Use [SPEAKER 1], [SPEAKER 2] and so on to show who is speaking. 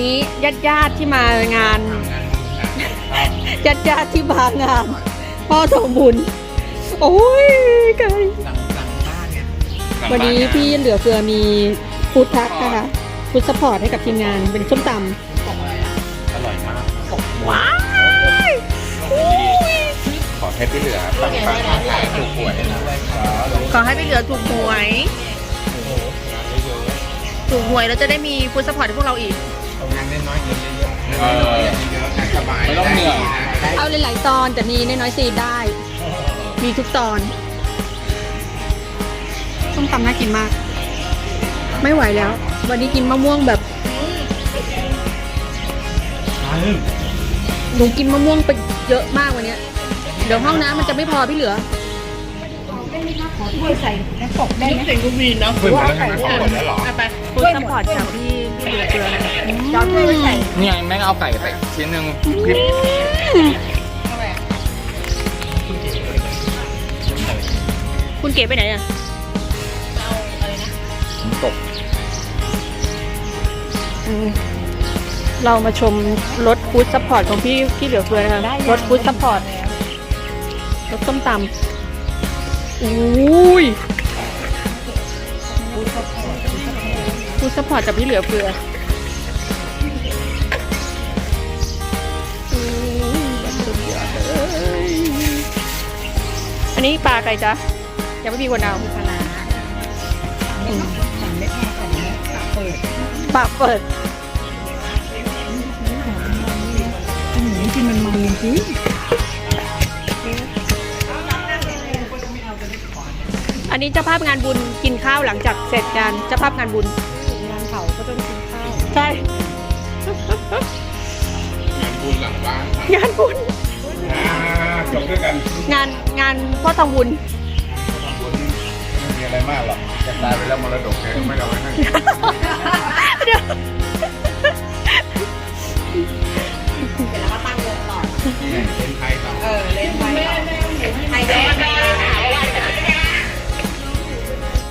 [SPEAKER 1] นี้ญาติญาติๆที่มางาน
[SPEAKER 2] ทำงานบุญกัน
[SPEAKER 1] ญาติญาติๆที่มางาน พ่อทองบุญโอ้ยไกล
[SPEAKER 2] หลังหลังบ้านไง
[SPEAKER 1] วันนี้พี่เหลือเฟือมีฟู้ดทักนะคะฟู้ดสปอร์ตให้กับทีมงานเป็นส้มต
[SPEAKER 2] ตกอะไรอะอร่อยมากตกำ
[SPEAKER 1] ว้าย
[SPEAKER 2] ขอให้พี่เหลือปังปังขายถูกหวยนะ
[SPEAKER 1] ขอให้พี่เหลือถูกหวย
[SPEAKER 2] โอ้โหงานเยอะ
[SPEAKER 1] ถูกหวยแล้วจะได้มีฟู้ดสปอร์ตให้พวกเราอีก
[SPEAKER 2] ๆทำงานน้อยๆเงินเยอะๆเงินน้อยๆเยอะๆงานสบายไม่ต้องเหนื่อย
[SPEAKER 1] เอาหลายๆตอนแต่มีน้อยๆซีนได้ มีทุกตอนส้มตำน่ากินมาก ไม่ไหวแล้ว วันนี้กินมะม่วงแบบหนูกินมะม่วงไปเยอะมากวันเนี้ยเดี๋ยวห้องน้ำมันจะไม่พอพี่เหลือ
[SPEAKER 3] ถ้วยใส่น้ำตกได้ไหม
[SPEAKER 2] เพิ่งเหมือนทำงานสองคน แล้วเหรอ
[SPEAKER 1] ไปฟู้ดสปอร์ตจากพี่พี่เหลือเกลือนะคะ
[SPEAKER 3] จอดถ้วยไว้ใส่
[SPEAKER 2] นี่ไงแม่งเอาไก่ไปชิ้นหนึ่งพริบ
[SPEAKER 1] คุณเก๋ไปไหนอะ
[SPEAKER 2] ตก
[SPEAKER 1] อืมเรามาชมรถฟู้ดซัพพอร์ตของพี่พี่เหลือเฟือนะคะรถฟู้ดซัพพอร์ตรถส้มตำอุ้ย ฟู้ดซัพพอร์ตจากพี่เหลือเฟืออืมสุดยอดเลยอันนี้ปลาใครจ๊ะยังไม่มีคนเอา
[SPEAKER 3] ปลาร้าอืมสั่งเล็กแค่ก่อนเนี่ยเปิด
[SPEAKER 1] ปากเปิด
[SPEAKER 3] อืมกินมันมันจริง
[SPEAKER 1] อันนี้เจ้าภาพงานบุญกินข้าวหลังจากเสร็จงานเจ้าภาพงานบุญ
[SPEAKER 3] งาน เผาก็ต้องกินข้าว
[SPEAKER 1] ใช่
[SPEAKER 2] งานบุญหลังบ้าน
[SPEAKER 1] งานบุญ
[SPEAKER 2] จบด้วยกัน
[SPEAKER 1] งานงานพ่อทองบุญ
[SPEAKER 2] บุญไม่มีอะไรมากหรอกจะตายไปแล้วมรดกแกก็ไม่เอาไว้ให้
[SPEAKER 1] เดี๋ยว
[SPEAKER 3] เสร็จแล้วก็ตั้งวงต่อ
[SPEAKER 2] นี่ไงเป็นไทยต่อ
[SPEAKER 3] เออ